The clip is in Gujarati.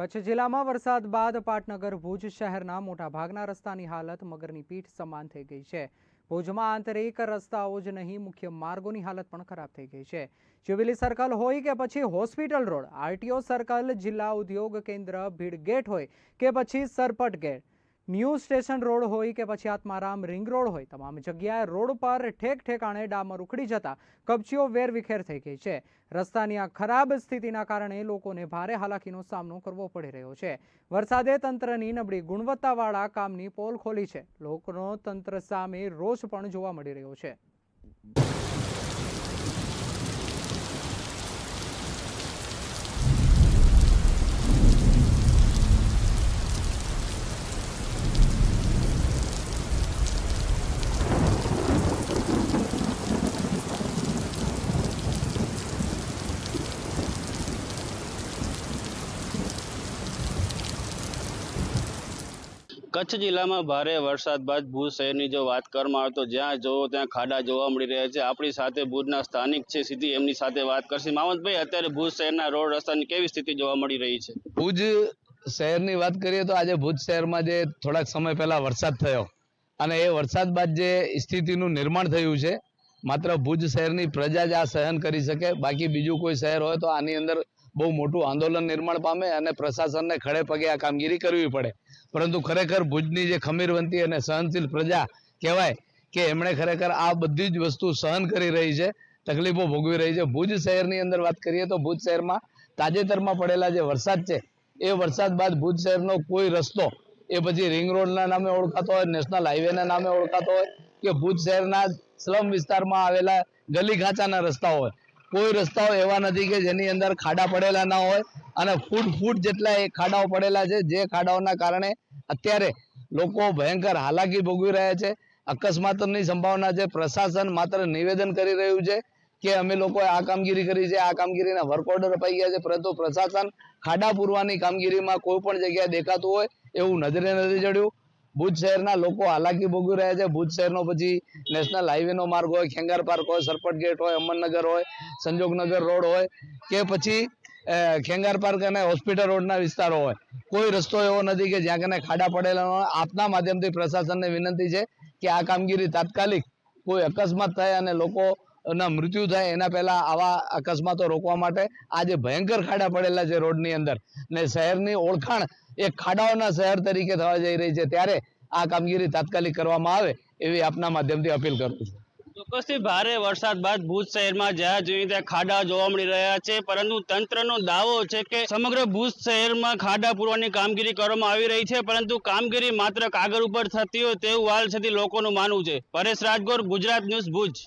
કચ્છ જિલ્લામાં વરસાદ બાદ પાટનગર, ભુજ શહેરના મોટાભાગના રસ્તાની હાલત મગરની પીઠ સમાન થઈ ગઈ છે. ભુજમાં આંતરિક રસ્તાઓ જ નહીં, મુખ્ય માર્ગોની હાલત પણ ખરાબ થઈ ગઈ છે. જ્યુબિલી સર્કલ હોય કે પછી હોસ્પિટલ રોડ, આરટીઓ સર્કલ, જિલ્લા ઉદ્યોગ કેન્દ્ર ભીડ ગેટ હોય કે પછી Sarpat gate. New station road હોય કે પછી આત્મારામ રિંગ રોડ હોય, તમામ જગ્યાએ રોડ પર ઠેક ઠેકાણે ડામર ઉખડી જતા કપચીઓ વેરવિખેર થઈ ગઈ છે. રસ્તાની આ ખરાબ સ્થિતિના કારણે લોકોને ભારે હાલાકીનો સામનો કરવો પડી રહ્યો છે. વરસાદે તંત્રની નબળી ગુણવત્તાવાળા કામની પોલ ખોલી છે. લોકોનો તંત્ર સામે રોષ પણ જોવા મળી રહ્યો છે. કચ્છ જિલ્લામાં ભારે વરસાદ બાદ ભુજ શહેરની જો વાત કરવામાં આવે તો જ્યાં જોવો ત્યાં ખાડા જોવા મળી રહ્યા છે. આપણી સાથે ભુજના સ્થાનિક છે, સીધી એમની સાથે વાત કરશે. મામદભાઈ અત્યારે ભુજ શહેરના રોડ રસ્તાની કેવી સ્થિતિ જોવા મળી રહી છે? ભુજ શહેરની વાત કરીએ તો આજે ભુજ શહેરમાં જે થોડાક સમય પહેલા વરસાદ થયો અને એ વરસાદ બાદ જે સ્થિતિનું નિર્માણ થયું છે, માત્ર ભુજ શહેરની પ્રજા જ આ સહન કરી શકે. બાકી બીજું કોઈ શહેર હોય તો આની અંદર બહુ મોટું આંદોલન નિર્માણ પામે અને પ્રશાસનને ખડે પગે આ કામગીરી કરવી પડે. પરંતુ ખરેખર ભુજની જે ખમીરવંતી અને સહનશીલ પ્રજા કહેવાય કે એમણે ખરેખર આ બધી જ વસ્તુ સહન કરી રહી છે, તકલીફો ભોગવી રહી છે. ભુજ શહેરની અંદર વાત કરીએ તો ભુજ શહેરમાં તાજેતરમાં પડેલા જે વરસાદ છે, એ વરસાદ બાદ ભુજ શહેરનો કોઈ રસ્તો એ પછી રિંગ રોડના નામે ઓળખાતો હોય, નેશનલ હાઈવેના નામે ઓળખાતો હોય કે ભુજ શહેરના સ્લમ વિસ્તારમાં આવેલા ગલી ખાંચાના રસ્તાઓ હોય. કોઈ રસ્તાઓ એવા નથી કે જેની અંદર ખાડા પડેલા ના હોય અને ફૂટ ફૂટ જેટલા એ ખાડાઓ પડેલા છે, જે ખાડાઓના કારણે અત્યારે લોકો ભયંકર હાલાકી ભોગવી રહ્યા છે. અકસ્માતની સંભાવના છે. પ્રશાસન માત્ર નિવેદન કરી રહ્યું છે કે અમે લોકોએ આ કામગીરી કરી છે, આ કામગીરીના વર્ક ઓર્ડર અપાઈ ગયા છે, પરંતુ પ્રશાસન ખાડા પૂરવાની કામગીરીમાં કોઈ પણ જગ્યાએ દેખાતું હોય એવું નજરે નથી ચડ્યું. ભુજ શહેરના લોકો હાલાકી ભોગવી રહ્યા છે. ભુજ શહેરનો પછી નેશનલ હાઈવેનો માર્ગ હોય, ખેંગાર પાર્ક હોય, સરપટ ગેટ હોય, અમરનગર હોય, સંજોગનગર રોડ હોય કે પછી ખેંગાર પાર્ક અને હોસ્પિટલ રોડના વિસ્તારો હોય. કોઈ રસ્તો એવો નથી કે જ્યાં કને ખાડા પડેલા હોય. આપના માધ્યમથી પ્રશાસનને વિનંતી છે કે આ કામગીરી તાત્કાલિક કોઈ અકસ્માત થાય અને લોકો ના, મૃત્યુ થાય એના પહેલા આવા અકસ્માતો રોકવા માટે આ ભયંકર ખાડા પડેલા છે રોડની અંદર. ને શહેરની ઓળખાણ એ ખાડાઓના શહેર તરીકે થવા જઈ રહી છે. ત્યારે આ કામગીરી તાત્કાલિક કરવામાં આવે એવી આપના માધ્યમથી અપીલ કરું છું. ચોક્કસથી ભારે વરસાદ બાદ ભુજ શહેરમાં જ્યાં જોઈએ ત્યાં ખાડા જોવા મળી રહ્યા છે, પરંતુ તંત્રનો દાવો છે કે સમગ્ર ભુજ શહેરમાં ખાડા પૂરવાની કામગીરી કરવામાં આવી રહી છે, પરંતુ કામગીરી માત્ર કાગળ ઉપર થતી હોય તેવું હાલ છતી લોકોનું માનવું છે. પરેશ રાજગોર, ગુજરાત ન્યૂઝ ભુજ.